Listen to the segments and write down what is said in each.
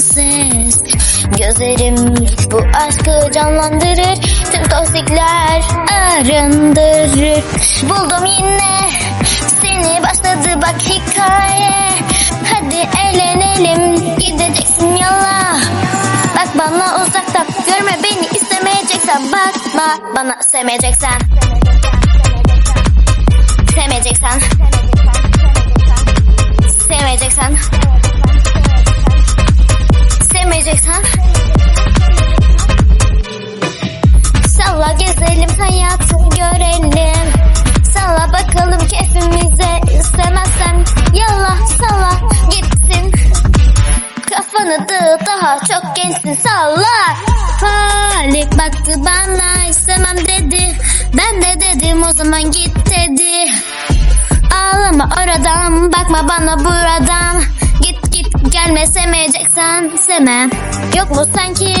sensiz. Gözlerim bu aşkı canlandırır. Tüm toksikler arındırır. Buldum yine. Seni başladı bak hikaye. Hadi eğlenelim. Gideceksin yola. Bak bana uzaktan görme beni istemeyeceksen. Bakma bana sevmeyeceksen. Sevmeyeceksen. Sevmeyeceksen çok gençsin salla Halik baktı bana istemem dedi. Ben de dedim o zaman git dedi. Ağlama oradan bakma bana buradan. Git git gelme sevmeyeceksen sevme. Yok mu sanki?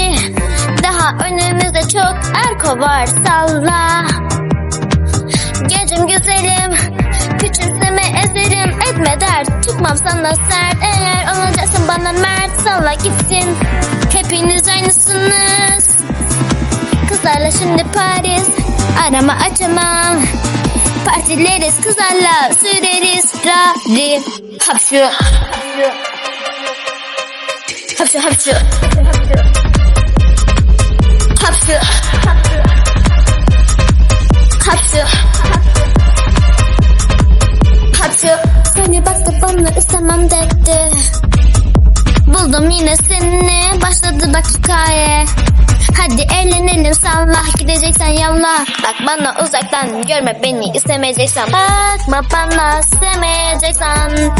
Daha önümüzde çok erko var salla. Gecim güzelim dert Tutmam sana sert Eğer olacaksın bana mert Salla gitsin. Hepiniz aynısınız. Kızlarla şimdi Paris Arama açamam Partileriz kızlarla Süreriz. Rari Hapşu Hapşu. Hapşu Hapşu istemem dedi Buldum yine seni. Başladı bak hikaye. Hadi eğlenelim salla. Gideceksen yallah. Bak bana uzaktan Görme beni istemeyeceksen. Bakma bana sevmeyeceksen